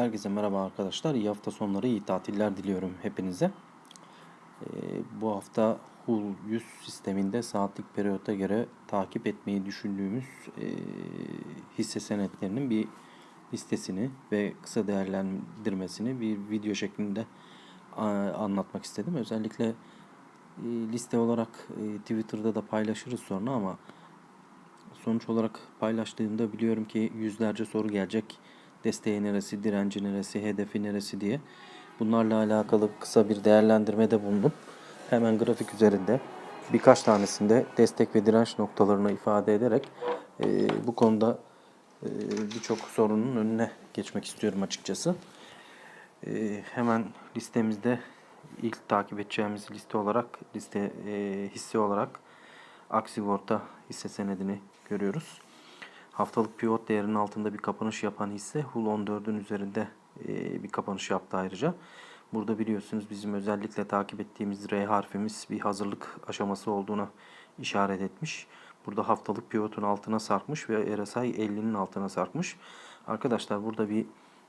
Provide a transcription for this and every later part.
Herkese merhaba arkadaşlar. İyi hafta sonları, iyi tatiller diliyorum hepinize. Ee, bu hafta HUL 100 sisteminde saatlik periyota göre takip etmeyi düşündüğümüz e, hisse senetlerinin bir listesini ve kısa değerlendirmesini bir video şeklinde a, anlatmak istedim. Özellikle e, liste olarak e, Twitter'da da paylaşırız sonra ama sonuç olarak paylaştığımda biliyorum ki yüzlerce soru gelecek. Desteği neresi, direnci neresi, hedefi neresi diye. Bunlarla alakalı kısa bir değerlendirmede bulundum. Hemen grafik üzerinde birkaç tanesinde destek ve direnç noktalarını ifade ederek e, bu konuda e, birçok sorunun önüne geçmek istiyorum açıkçası. E, hemen listemizde ilk takip edeceğimiz liste olarak liste e, hisse olarak Aksigorta hisse senedini görüyoruz. Haftalık pivot değerinin altında bir kapanış yapan hisse HUL 14'ün üzerinde e, bir kapanış yaptı ayrıca. Burada biliyorsunuz bizim özellikle takip ettiğimiz R harfimiz bir hazırlık aşaması olduğuna işaret etmiş. Burada haftalık pivotun altına sarkmış ve RSI 50'nin altına sarkmış. Arkadaşlar burada bir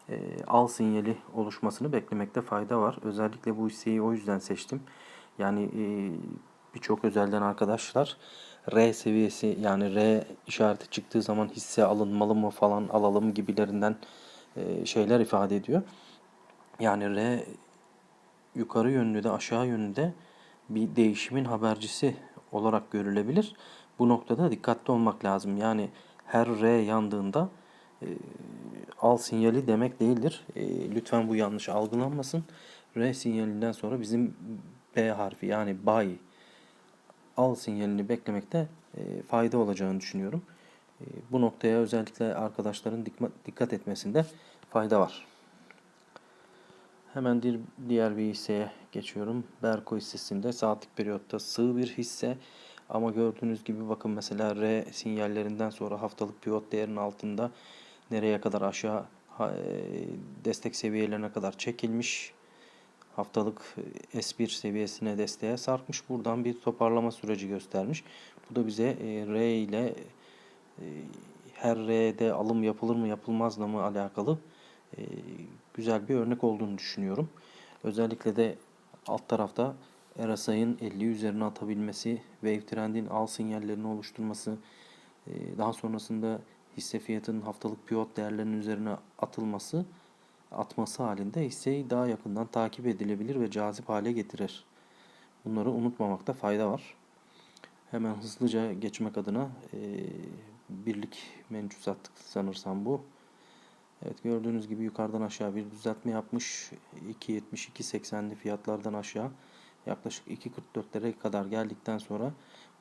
e, al sinyali oluşmasını beklemekte fayda var. Özellikle bu hisseyi o yüzden seçtim. Yani e, birçok özelden arkadaşlar R seviyesi yani R işareti çıktığı zaman hisse alınmalı mı falan alalım gibilerinden e, şeyler ifade ediyor. Yani R yukarı yönlü de aşağı yönlü de bir değişimin habercisi olarak görülebilir. Bu noktada dikkatli olmak lazım. Yani her R yandığında e, al sinyali demek değildir. E, lütfen bu yanlış algılanmasın. R sinyalinden sonra bizim B harfi yani buy al sinyalini beklemekte e, fayda olacağını düşünüyorum. E, bu noktaya özellikle arkadaşların dikkat etmesinde fayda var. Hemen diğer bir hisseye geçiyorum. Berko hissesinde saatlik periyotta sığ bir hisse ama gördüğünüz gibi bakın mesela R sinyallerinden sonra haftalık pivot değerinin altında nereye kadar aşağı e, destek seviyelerine kadar çekilmiş haftalık e, S1 seviyesine desteğe sarkmış. Buradan bir toparlama süreci göstermiş. Bu da bize e, R ile e, her R'de alım yapılır mı yapılmaz mı alakalı güzel bir örnek olduğunu düşünüyorum. Özellikle de alt tarafta RSI'ın 50 üzerine atabilmesi, wave trendin al sinyallerini oluşturması, daha sonrasında hisse fiyatının haftalık pivot değerlerinin üzerine atılması atması halinde hisseyi daha yakından takip edilebilir ve cazip hale getirir. Bunları unutmamakta fayda var. Hemen hızlıca geçmek adına e, birlik mençusat sanırsam bu. Evet gördüğünüz gibi yukarıdan aşağı bir düzeltme yapmış. 2.72.80'li fiyatlardan aşağı yaklaşık 2.44'lere kadar geldikten sonra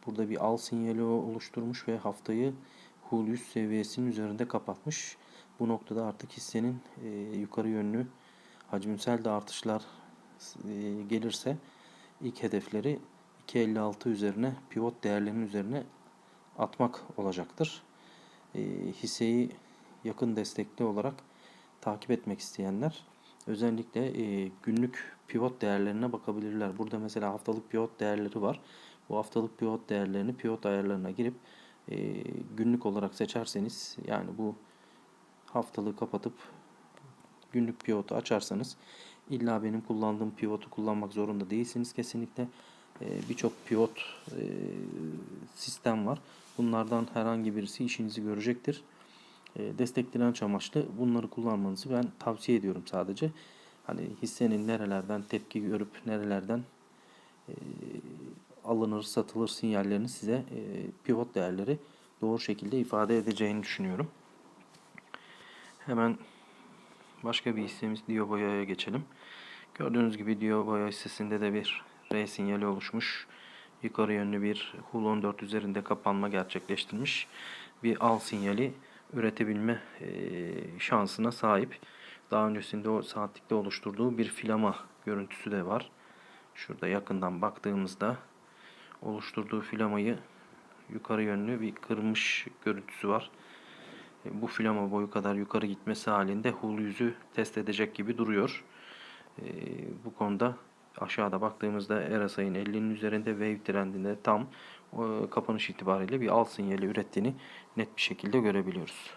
burada bir al sinyali oluşturmuş ve haftayı HUL 100 seviyesinin üzerinde kapatmış. Bu noktada artık hissenin e, yukarı yönlü hacimsel de artışlar e, gelirse ilk hedefleri 2.56 üzerine pivot değerlerinin üzerine atmak olacaktır. E, hisseyi yakın destekli olarak takip etmek isteyenler özellikle e, günlük pivot değerlerine bakabilirler. Burada mesela haftalık pivot değerleri var. Bu haftalık pivot değerlerini pivot ayarlarına girip e, günlük olarak seçerseniz yani bu haftalığı kapatıp günlük pivotu açarsanız illa benim kullandığım pivotu kullanmak zorunda değilsiniz kesinlikle. Ee, birçok pivot e, sistem var. Bunlardan herhangi birisi işinizi görecektir. E, destek direnç amaçlı bunları kullanmanızı ben tavsiye ediyorum sadece. Hani hissenin nerelerden tepki görüp nerelerden e, alınır, satılır sinyallerini size e, pivot değerleri doğru şekilde ifade edeceğini düşünüyorum. Hemen başka bir hissemiz Dioboya'ya geçelim. Gördüğünüz gibi Dioboya hissesinde de bir R sinyali oluşmuş. Yukarı yönlü bir HUL 14 üzerinde kapanma gerçekleştirmiş. Bir al sinyali üretebilme şansına sahip. Daha öncesinde o saatlikte oluşturduğu bir filama görüntüsü de var. Şurada yakından baktığımızda oluşturduğu filamayı yukarı yönlü bir kırmış görüntüsü var. E, bu filama boyu kadar yukarı gitmesi halinde hul yüzü test edecek gibi duruyor. E, bu konuda aşağıda baktığımızda RSI'nin 50'nin üzerinde wave trendinde tam kapanış itibariyle bir al sinyali ürettiğini net bir şekilde görebiliyoruz.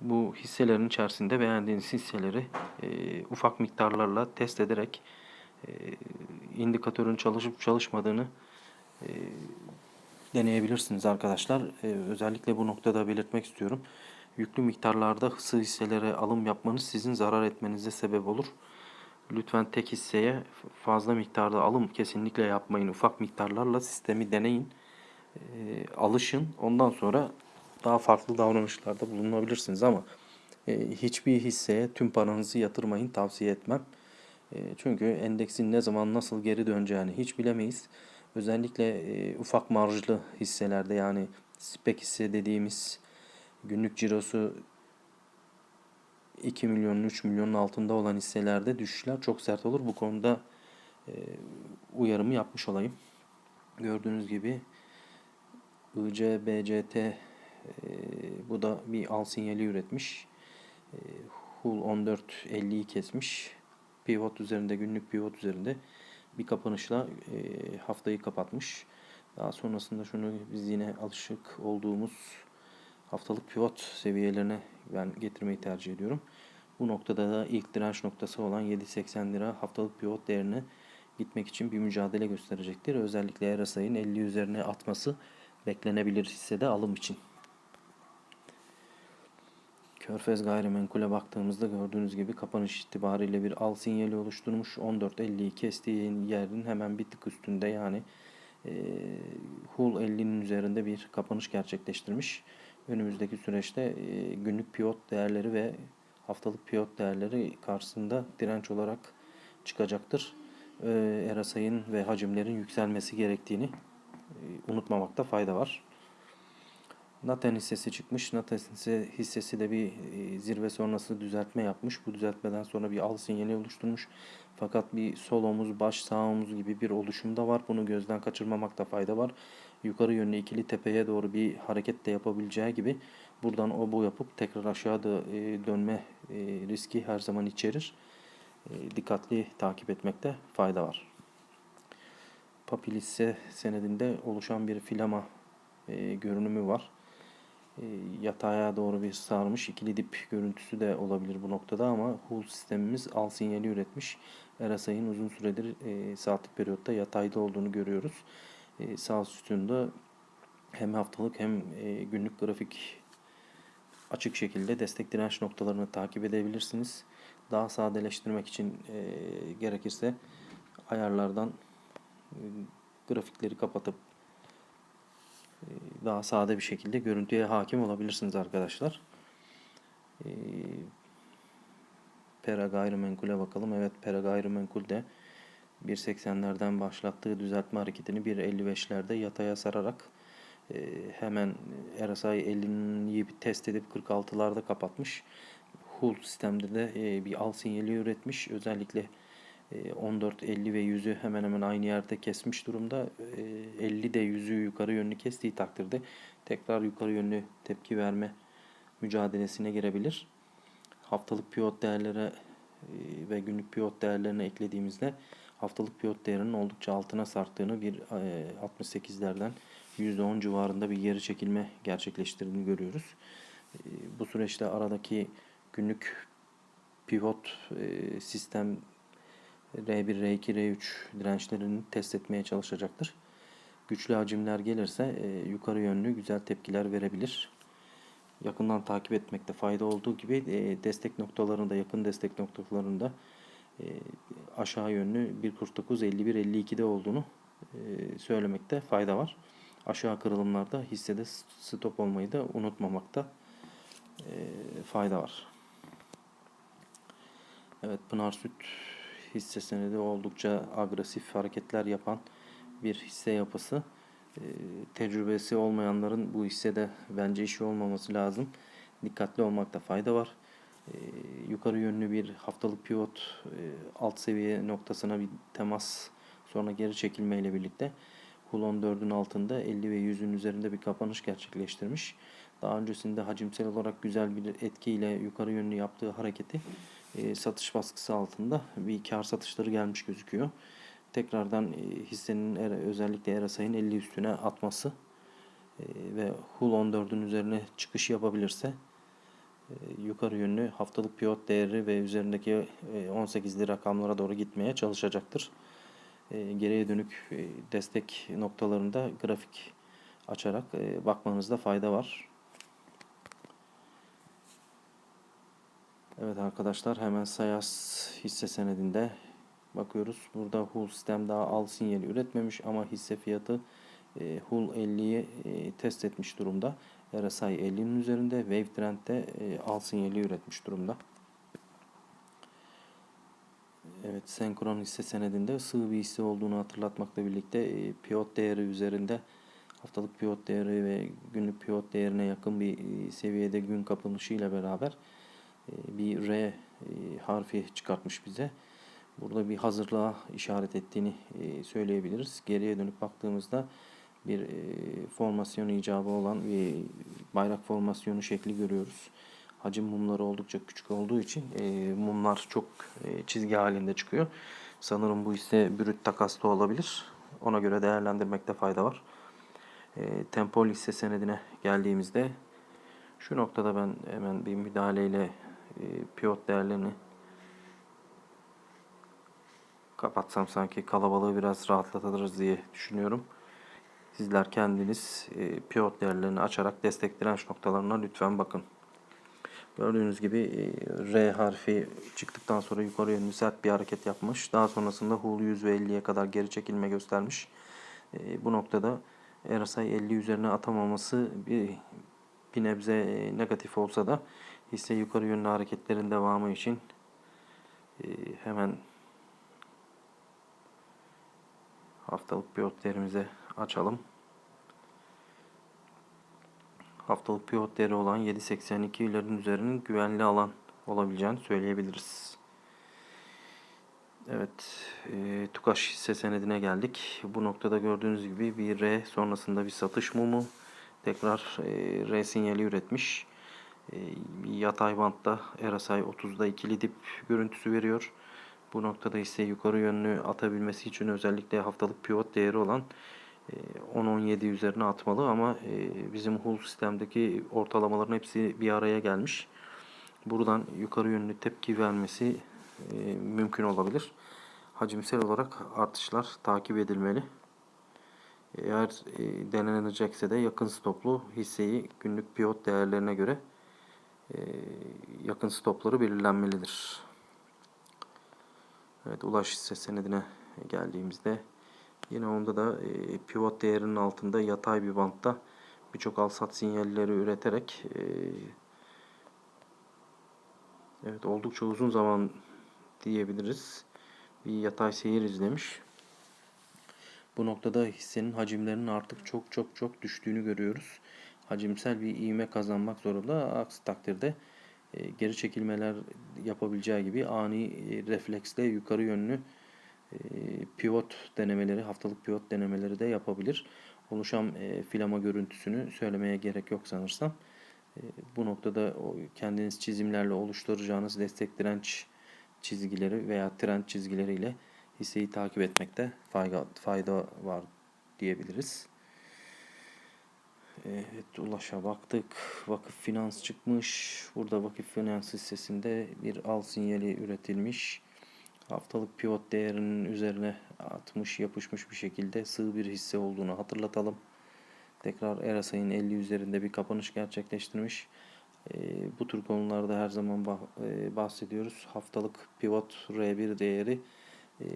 bu hisselerin içerisinde beğendiğiniz hisseleri e, ufak miktarlarla test ederek e, indikatörün çalışıp çalışmadığını e, deneyebilirsiniz arkadaşlar. E, özellikle bu noktada belirtmek istiyorum. Yüklü miktarlarda sığ hisselere alım yapmanız sizin zarar etmenize sebep olur. Lütfen tek hisseye fazla miktarda alım kesinlikle yapmayın. Ufak miktarlarla sistemi deneyin. E, alışın. Ondan sonra daha farklı davranışlarda bulunabilirsiniz ama e, hiçbir hisseye tüm paranızı yatırmayın tavsiye etmem. E, çünkü endeksin ne zaman nasıl geri döneceğini hiç bilemeyiz. Özellikle e, ufak marjlı hisselerde yani spek hisse dediğimiz günlük cirosu 2 milyonun 3 milyonun altında olan hisselerde düşüşler çok sert olur. Bu konuda e, uyarımı yapmış olayım. Gördüğünüz gibi IC, BCT e, bu da bir al sinyali üretmiş. E, Hull 14.50'yi kesmiş. Pivot üzerinde, günlük pivot üzerinde bir kapanışla e, haftayı kapatmış. Daha sonrasında şunu biz yine alışık olduğumuz haftalık pivot seviyelerine ben getirmeyi tercih ediyorum. Bu noktada da ilk direnç noktası olan 7.80 lira haftalık pivot değerine gitmek için bir mücadele gösterecektir. Özellikle RSI'nin 50 üzerine atması beklenebilir hissede alım için. Körfez gayrimenkule baktığımızda gördüğünüz gibi kapanış itibariyle bir al sinyali oluşturmuş. 14.50'yi kestiği yerin hemen bir tık üstünde yani e, Hull 50'nin üzerinde bir kapanış gerçekleştirmiş. Önümüzdeki süreçte e, günlük pivot değerleri ve haftalık pivot değerleri karşısında direnç olarak çıkacaktır. E, RSI'nin ve hacimlerin yükselmesi gerektiğini e, unutmamakta fayda var. Naten hissesi çıkmış. Naten hissesi de bir e, zirve sonrası düzeltme yapmış. Bu düzeltmeden sonra bir al sinyali oluşturmuş. Fakat bir sol omuz, baş, sağ omuz gibi bir oluşum da var. Bunu gözden kaçırmamakta fayda var. Yukarı yönlü ikili tepeye doğru bir hareket de yapabileceği gibi buradan o bu yapıp tekrar aşağıda e, dönme e, riski her zaman içerir. Dikkatli takip etmekte fayda var. Papil hisse senedinde oluşan bir filama görünümü var yataya doğru bir sarmış ikili dip görüntüsü de olabilir bu noktada ama Hull sistemimiz al sinyali üretmiş. RSI'nin uzun süredir e, saatlik periyotta yatayda olduğunu görüyoruz. E, sağ sütunda hem haftalık hem e, günlük grafik açık şekilde destek direnç noktalarını takip edebilirsiniz. Daha sadeleştirmek için e, gerekirse ayarlardan e, grafikleri kapatıp daha sade bir şekilde görüntüye hakim olabilirsiniz arkadaşlar. Ee, Pera gayrimenkule bakalım. Evet Pera gayrimenkul de 1.80'lerden başlattığı düzeltme hareketini 1.55'lerde yataya sararak e, hemen RSI 50'yi bir test edip 46'larda kapatmış. Hull sistemde de e, bir al sinyali üretmiş. Özellikle 14, ee, 50 ve 100'ü hemen hemen aynı yerde kesmiş durumda. 50 ee, de 100'ü yukarı yönlü kestiği takdirde tekrar yukarı yönlü tepki verme mücadelesine girebilir. Haftalık pivot değerlere e, ve günlük pivot değerlerine eklediğimizde haftalık pivot değerinin oldukça altına sarttığını bir 68'lerden e, %10 civarında bir geri çekilme gerçekleştirdiğini görüyoruz. E, bu süreçte aradaki günlük pivot sistem R1, R2, R3 dirençlerini test etmeye çalışacaktır. Güçlü hacimler gelirse e, yukarı yönlü güzel tepkiler verebilir. Yakından takip etmekte fayda olduğu gibi e, destek noktalarında, yakın destek noktalarında e, aşağı yönlü 1.49, 51, 52'de olduğunu e, söylemekte fayda var. Aşağı kırılımlarda hissede stop olmayı da unutmamakta e, fayda var. Evet Pınar Süt hisse senedi oldukça agresif hareketler yapan bir hisse yapısı. E, tecrübesi olmayanların bu hissede bence işi olmaması lazım. Dikkatli olmakta fayda var. E, yukarı yönlü bir haftalık pivot e, alt seviye noktasına bir temas sonra geri çekilme ile birlikte Hull 14'ün altında 50 ve 100'ün üzerinde bir kapanış gerçekleştirmiş. Daha öncesinde hacimsel olarak güzel bir etkiyle yukarı yönlü yaptığı hareketi e, satış baskısı altında bir kar satışları gelmiş gözüküyor. Tekrardan e, hissenin özellikle RSI'nin 50 üstüne atması e, ve Hull 14'ün üzerine çıkış yapabilirse e, yukarı yönlü haftalık pivot değeri ve üzerindeki e, 18'li rakamlara doğru gitmeye çalışacaktır. E, geriye dönük e, destek noktalarında grafik açarak e, bakmanızda fayda var. Evet arkadaşlar hemen Sayas hisse senedinde bakıyoruz. Burada Hull sistem daha al sinyali üretmemiş ama hisse fiyatı e, Hull 50'yi e, test etmiş durumda. RSI 50'nin üzerinde Wave Trend'de e, al sinyali üretmiş durumda. Evet senkron hisse senedinde sığ bir hisse olduğunu hatırlatmakla birlikte e, pivot değeri üzerinde haftalık pivot değeri ve günlük pivot değerine yakın bir e, seviyede gün kapanışı ile beraber bir R e, harfi çıkartmış bize. Burada bir hazırlığa işaret ettiğini e, söyleyebiliriz. Geriye dönüp baktığımızda bir formasyon icabı olan bayrak formasyonu şekli görüyoruz. Hacim mumları oldukça küçük olduğu için mumlar çok çizgi halinde çıkıyor. Sanırım bu ise brüt takasta olabilir. Ona göre değerlendirmekte fayda var. Tempol hisse senedine geldiğimizde şu noktada ben hemen bir müdahaleyle pivot değerlerini kapatsam sanki kalabalığı biraz rahatlatırız diye düşünüyorum. Sizler kendiniz e, pivot değerlerini açarak destek direnç noktalarına lütfen bakın. Gördüğünüz gibi e, R harfi çıktıktan sonra yukarı yönlü sert bir hareket yapmış. Daha sonrasında Hull 100 ve 50'ye kadar geri çekilme göstermiş. E, bu noktada RSI 50 üzerine atamaması bir, bir nebze e, negatif olsa da hisse yukarı yönlü hareketlerin devamı için e, hemen haftalık pivotlerimizi açalım. Haftalık pivot değeri olan 7.82 ilerin üzerinin güvenli alan olabileceğini söyleyebiliriz. Evet, e, Tukaş hisse senedine geldik. Bu noktada gördüğünüz gibi bir R sonrasında bir satış mumu tekrar e, R sinyali üretmiş. E, yatay bantta RSI 30'da ikili dip görüntüsü veriyor. Bu noktada ise yukarı yönlü atabilmesi için özellikle haftalık pivot değeri olan 10-17 e, üzerine atmalı ama e, bizim Hull sistemdeki ortalamaların hepsi bir araya gelmiş. Buradan yukarı yönlü tepki vermesi e, mümkün olabilir. Hacimsel olarak artışlar takip edilmeli. Eğer denenecekse de yakın stoplu hisseyi günlük pivot değerlerine göre yakın stopları belirlenmelidir. Evet Ulaş hisse senedine geldiğimizde yine onda da e, pivot değerinin altında yatay bir bantta birçok al sat sinyalleri üreterek e, evet oldukça uzun zaman diyebiliriz. Bir yatay seyir izlemiş. Bu noktada hissenin hacimlerinin artık çok çok çok düştüğünü görüyoruz. Hacimsel bir iğme kazanmak zorunda. Aksi takdirde e, geri çekilmeler yapabileceği gibi ani e, refleksle yukarı yönlü e, pivot denemeleri, haftalık pivot denemeleri de yapabilir. Oluşan filama görüntüsünü söylemeye gerek yok sanırsam. Bu noktada kendiniz çizimlerle oluşturacağınız destek direnç çizgileri veya trend çizgileriyle hisseyi takip etmekte fayda, fayda var diyebiliriz. Evet Ulaş'a baktık. Vakıf Finans çıkmış. Burada Vakıf Finans hissesinde bir al sinyali üretilmiş. Haftalık pivot değerinin üzerine atmış yapışmış bir şekilde sığ bir hisse olduğunu hatırlatalım. Tekrar RSI'nin 50 üzerinde bir kapanış gerçekleştirmiş. E, bu tür konularda her zaman bah, e, bahsediyoruz. Haftalık pivot R1 değeri e,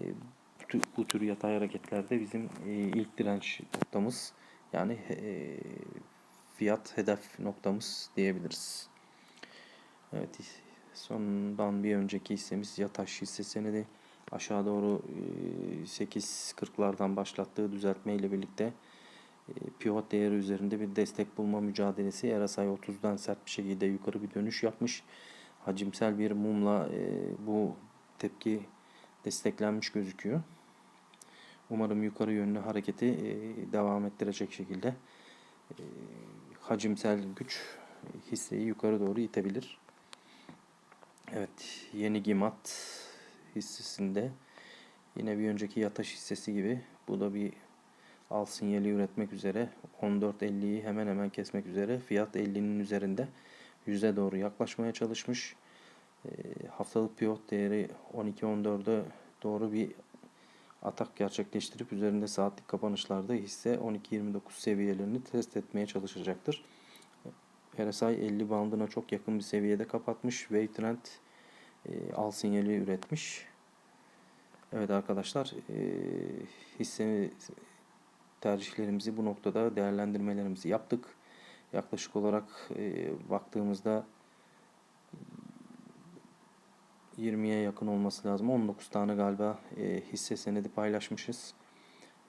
bu tür yatay hareketlerde bizim e, ilk direnç noktamız. Yani e, fiyat hedef noktamız diyebiliriz. Evet sondan bir önceki hissemiz Yataş hisse senedi aşağı doğru e, 8.40'lardan başlattığı düzeltme ile birlikte e, pivot değeri üzerinde bir destek bulma mücadelesi RSI 30'dan sert bir şekilde yukarı bir dönüş yapmış. Hacimsel bir mumla e, bu tepki desteklenmiş gözüküyor. Umarım yukarı yönlü hareketi e, devam ettirecek şekilde e, hacimsel güç hisseyi yukarı doğru itebilir. Evet, yeni Gimat hissesinde yine bir önceki yatış hissesi gibi bu da bir al sinyali üretmek üzere 14.50'yi hemen hemen kesmek üzere fiyat 50'nin üzerinde 100'e doğru yaklaşmaya çalışmış. E, haftalık pivot değeri 12-14'e doğru bir atak gerçekleştirip üzerinde saatlik kapanışlarda hisse 12-29 seviyelerini test etmeye çalışacaktır. RSI 50 bandına çok yakın bir seviyede kapatmış. Wave e, al sinyali üretmiş. Evet arkadaşlar e, hisse tercihlerimizi bu noktada değerlendirmelerimizi yaptık. Yaklaşık olarak e, baktığımızda 20'ye yakın olması lazım. 19 tane galiba e, hisse senedi paylaşmışız.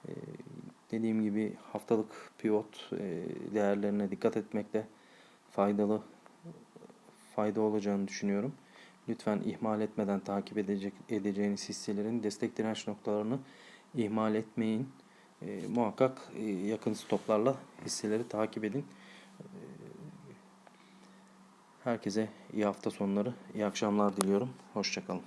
E, dediğim gibi haftalık pivot e, değerlerine dikkat etmekte faydalı fayda olacağını düşünüyorum. Lütfen ihmal etmeden takip edecek edeceğiniz hisselerin destek direnç noktalarını ihmal etmeyin. E, muhakkak e, yakın stoplarla hisseleri takip edin. Herkese iyi hafta sonları, iyi akşamlar diliyorum. Hoşçakalın.